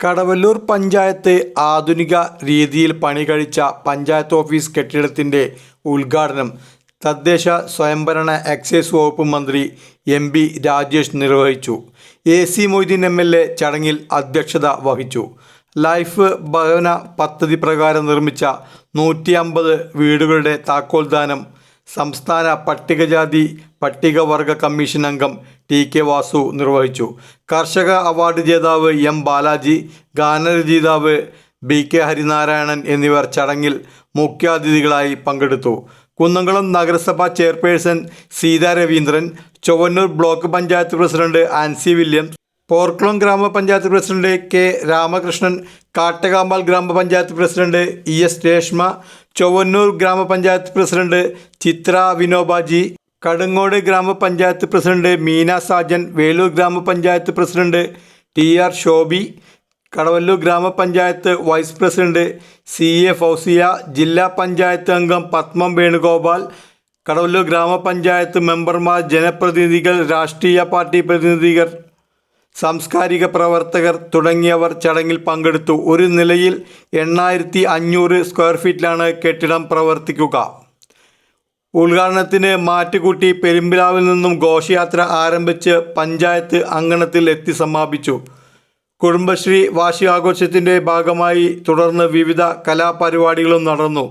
കടവല്ലൂർ പഞ്ചായത്ത് ആധുനിക രീതിയിൽ പണി കഴിച്ച പഞ്ചായത്ത് ഓഫീസ് കെട്ടിടത്തിന്റെ ഉദ്ഘാടനം തദ്ദേശ സ്വയംഭരണ എക്സൈസ് വകുപ്പ് മന്ത്രി എം പി രാജേഷ് നിർവഹിച്ചു. A C Moideen M L A ചടങ്ങിൽ അധ്യക്ഷത വഹിച്ചു. ലൈഫ് ഭവന പദ്ധതി പ്രകാരം നിർമ്മിച്ച നൂറ്റി അമ്പത് വീടുകളുടെ താക്കോൽദാനം സംസ്ഥാന പട്ടികജാതി പട്ടികവർഗ കമ്മീഷൻ അംഗം ടി കെ വാസു നിർവഹിച്ചു. കർഷക അവാർഡ് ജേതാവ് എം ബാലാജി ഗാനരചയിതാവ് ബി കെ ഹരിനാരായണൻ എന്നിവർ ചടങ്ങിൽ മുഖ്യാതിഥികളായി പങ്കെടുത്തു. കുന്നംകുളം നഗരസഭാ chairperson Seetha Raveendran Chowwannur block panchayat president Ancy Williams Porkulam ഗ്രാമപഞ്ചായത്ത് പ്രസിഡന്റ് കെ രാമകൃഷ്ണൻ കാട്ടകാമ്പാൽ ഗ്രാമപഞ്ചായത്ത് president E S Reshma Chowwannur ഗ്രാമപഞ്ചായത്ത് പ്രസിഡന്റ് ചിത്ര വിനോബാജി കടുങ്ങോട് ഗ്രാമപഞ്ചായത്ത് പ്രസിഡന്റ് മീന സാജൻ വേലൂർ ഗ്രാമപഞ്ചായത്ത് president T R Shobi Kadavallur ഗ്രാമപഞ്ചായത്ത് vice president C A Fousiya ജില്ലാ പഞ്ചായത്ത് അംഗം പത്മം വേണുഗോപാൽ കടവല്ലൂർ ഗ്രാമപഞ്ചായത്ത് മെമ്പർമാർ ജനപ്രതിനിധികൾ രാഷ്ട്രീയ പാർട്ടി പ്രതിനിധികൾ സാംസ്കാരിക പ്രവർത്തകർ തുടങ്ങിയവർ ചടങ്ങിൽ പങ്കെടുത്തു. ഒരു നിലയിൽ എണ്ണായിരത്തി അഞ്ഞൂറ് സ്ക്വയർ ഫീറ്റിലാണ് കെട്ടിടം പ്രവർത്തിക്കുക. ഉദ്ഘാടനത്തിന് മാറ്റുകൂട്ടി പെരുമ്പിലാവിൽ നിന്നും ഘോഷയാത്ര ആരംഭിച്ച് പഞ്ചായത്ത് അങ്കണത്തിൽ എത്തി സമാപിച്ചു. കുടുംബശ്രീ വാർഷികാഘോഷത്തിന്റെ ഭാഗമായി തുടർന്ന് വിവിധ കലാപരിപാടികളും നടന്നു.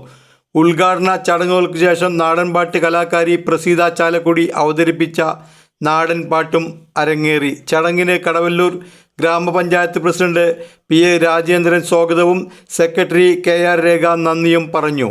ഉദ്ഘാടന ചടങ്ങുകൾക്ക് ശേഷം നാടൻപാട്ട് കലാകാരി പ്രസീത ചാലക്കുടി അവതരിപ്പിച്ച നാടൻ പാട്ടും അരങ്ങേറി. ചടങ്ങിന് കടവല്ലൂർ ഗ്രാമപഞ്ചായത്ത് പ്രസിഡന്റ് പി എ രാജേന്ദ്രൻ സ്വാഗതവും സെക്രട്ടറി കെ ആർ രേഖ നന്ദിയും പറഞ്ഞു.